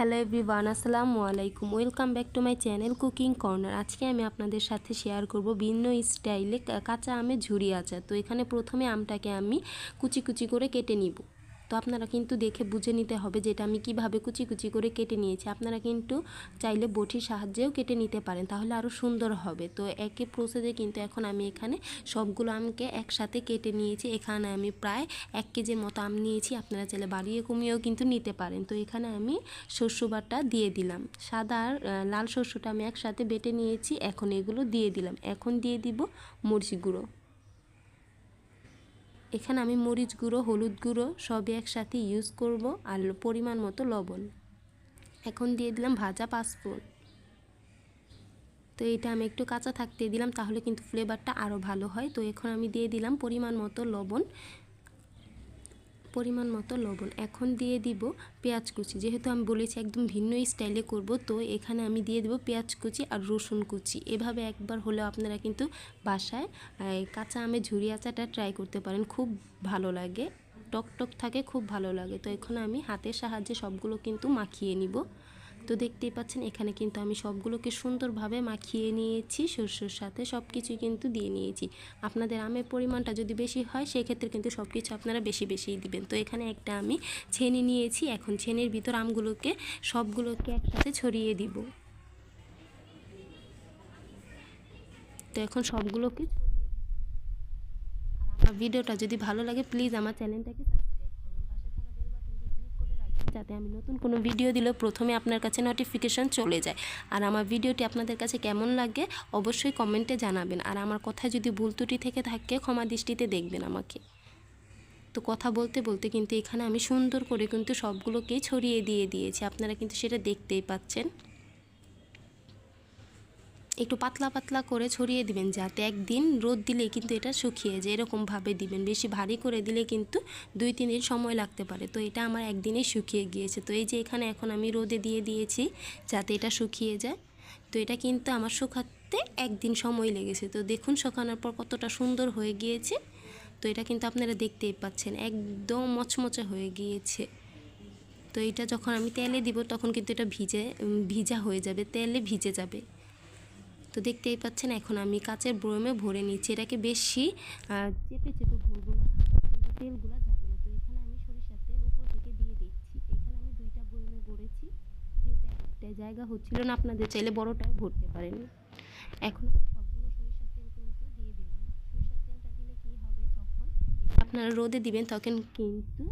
Hello everyone আসসালামু আলাইকুম। Welcome back to my channel cooking corner আজকে আমি আপনাদের সাথে শেয়ার করব ভিন্ন স্টাইলে কাঁচা আমের ঝুরি আচার। তো এখানে প্রথমে আমটাকে আমি কুচি কুচি করে কেটে নিব। তো আপনারা কিন্তু দেখে বুঝে নিতে হবে যেটা আমি কীভাবে কুচি কুচি করে কেটে নিয়েছি। আপনারা কিন্তু চাইলে বটির সাহায্যেও কেটে নিতে পারেন, তাহলে আরও সুন্দর হবে। তো একই প্রসেসে কিন্তু এখন আমি এখানে সবগুলো আমকে একসাথে কেটে নিয়েছি। এখানে আমি প্রায় এক কেজির মতো আম নিয়েছি, আপনারা চাইলে বাড়িয়ে কমিয়েও কিন্তু নিতে পারেন। তো এখানে আমি শস্য বাটা দিয়ে দিলাম। সাদা আর লাল শস্যটা আমি একসাথে বেটে নিয়েছি, এখন এগুলো দিয়ে দিলাম। এখন দিয়ে দিব মরিচ গুঁড়ো। এখানে আমি মরিচ গুঁড়ো, হলুদ গুঁড়ো সবই একসাথে ইউজ করব আর পরিমাণ মতো লবণ। এখন দিয়ে দিলাম ভাজা পাঁচফোড়ন। তো এটা আমি একটু কাঁচা থাকতে দিলাম, তাহলে কিন্তু ফ্লেভারটা আরও ভালো হয়। তো এখন আমি দিয়ে দিলাম পরিমাণ মতো লবণ। পরিমাণ মতো লবণ। এখন দিয়ে দিব পেঁয়াজ কুচি। যেহেতু আমি বলেছি একদম ভিন্ন স্টাইলে করব, তো এখানে আমি দিয়ে দেবো পেঁয়াজ কুচি আর রসুন কুচি। এভাবে একবার হলেও আপনারা কিন্তু বাসায় কাঁচা আমের ঝুরি আচাটা ট্রাই করতে পারেন। খুব ভালো লাগে। টক টক থাকে, খুব ভালো লাগে। তো এখন আমি হাতের সাহায্যে সবগুলো কিন্তু মাখিয়ে নিব। তো দেখতেই পাচ্ছেন, এখানে কিন্তু আমি সবগুলোকে সুন্দরভাবে মাখিয়ে নিয়েছি শস্যর সাথে সব কিছুই কিন্তু দিয়ে নিয়েছি। আপনাদের আমের পরিমাণটা যদি বেশি হয়, সেক্ষেত্রে কিন্তু সব কিছু আপনারা বেশি বেশিই দিবেন। তো এখানে একটা আমি ছেনি নিয়েছি, এখন ছেনির ভিতর আমগুলোকে সবগুলোকে একসাথে ছড়িয়ে দিব। তো এখন সবগুলোকে ভিডিওটা যদি ভালো লাগে, প্লিজ আমার চ্যানেলটাকে যাতে আমি নতুন কোনো ভিডিও দিলেও প্রথমে আপনার কাছে নোটিফিকেশান চলে যায়। আর আমার ভিডিওটি আপনাদের কাছে কেমন লাগে অবশ্যই কমেন্টে জানাবেন। আর আমার কথায় যদি ভুল ত্রুটি থেকে থাকে, ক্ষমা দৃষ্টিতে দেখবেন আমাকে। তো কথা বলতে বলতে কিন্তু এখানে আমি সুন্দর করে কিন্তু সবগুলোকেই ছড়িয়ে দিয়ে দিয়েছি। আপনারা কিন্তু সেটা দেখতেই পাচ্ছেন। একটু পাতলা পাতলা করে ছড়িয়ে দিবেন যাতে একদিন রোদ দিলে কিন্তু এটা শুকিয়ে যায়, এরকমভাবে দিবেন। বেশি ভারী করে দিলে কিন্তু দুই, তিন দিন সময় লাগতে পারে। তো এটা আমার একদিনেই শুকিয়ে গিয়েছে। তো এই যে এখানে এখন আমি রোদে দিয়ে দিয়েছি যাতে এটা শুকিয়ে যায়। তো এটা কিন্তু আমার শুকাতে একদিন সময় লেগেছে। তো দেখুন শুকানোর পর কতটা সুন্দর হয়ে গিয়েছে। তো এটা কিন্তু আপনারা দেখতেই পাচ্ছেন, একদম মচমচে হয়ে গিয়েছে। তো এটা যখন আমি তেলে দিব তখন কিন্তু এটা ভিজে ভিজা হয়ে যাবে, তেলে ভিজে যাবে। তো দেখতেই পাচ্ছেন এখন আমি কাচের বয়মে ভরে নিচ্ছি। এটাকে বেশি চেপে চেপে ভরবো না তেলগুলো যাবে না। তো এখানে আমি সরিষার তেল উপর থেকে দিয়ে দিচ্ছি। এখানে আমি দুইটা বয়মে ভরেছি। যেহেতু একটা জায়গা হচ্ছিল না, আপনাদের চাইলে বড়টাও ভরতে পারেন। এখন আমি সবগুলো সরিষার তেল দিয়ে সরিষার তেলটা দিলে কি হবে? যখন আপনারা রোদে দিবেন, তখন কিন্তু